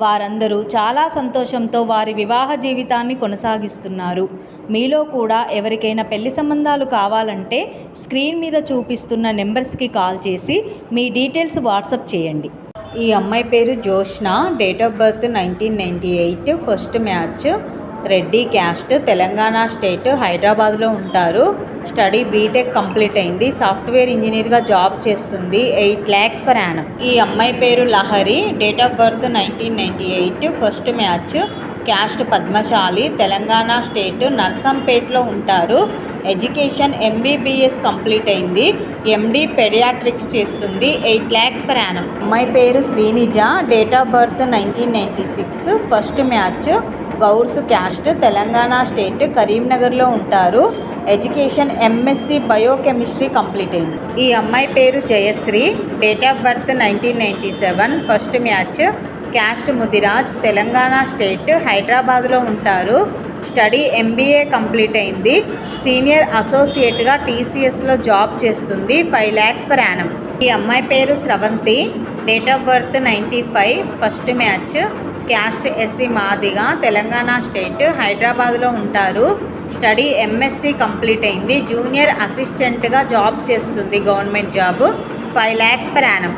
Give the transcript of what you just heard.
వారందరూ చాలా సంతోషంతో వారి వివాహ జీవితాన్ని కొనసాగిస్తున్నారు. మీలో కూడా ఎవరికైనా పెళ్ళి సంబంధాలు కావాలంటే స్క్రీన్ మీద చూపిస్తున్న నెంబర్స్కి కాల్ చేసి మీ డీటెయిల్స్ వాట్సప్ చేయండి. ఈ అమ్మాయి పేరు Joshna date of birth nineteen ninety eight first match Reddy caste Telangana state హైదరాబాద్లో ఉంటారు. స్టడీ బీటెక్ కంప్లీట్ అయింది. సాఫ్ట్వేర్ ఇంజనీర్గా జాబ్ చేస్తుంది. Eight lakhs per annum. ఈ అమ్మాయి పేరు Lahari. Date of birth nineteen ninety eight. First match. Caste Padmashali. Telangana state నర్సంపేట్లో ఉంటారు. Education MBBS complete అయింది. ఎండి పెడియాట్రిక్స్ చేస్తుంది. Eight lakhs per annum. అమ్మాయి పేరు Srinija. Date of birth nineteen ninety six. First match. Gaurs caste Telangana state కరీంనగర్లో ఉంటారు. Education MSc biochemistry complete అయింది. ఈ అమ్మాయి పేరు Jayashree. Date of birth nineteen ninety seven. First match caste Mudiraj. Telangana state హైదరాబాద్లో ఉంటారు. స్టడీ ఎంబీఏ కంప్లీట్ అయింది. Senior అసోసియేట్గా టీసీఎస్లో జాబ్ చేస్తుంది. Five lakhs per annum. ఈ అమ్మాయి పేరు Sravanthi. Date of birth ninety five. First match caste SC Madiga Telangana state హైదరాబాద్లో ఉంటారు. స్టడీ ఎంఎస్సి కంప్లీట్ అయింది. జూనియర్ అసిస్టెంట్గా జాబ్ చేస్తుంది government job. Five lakhs per annum.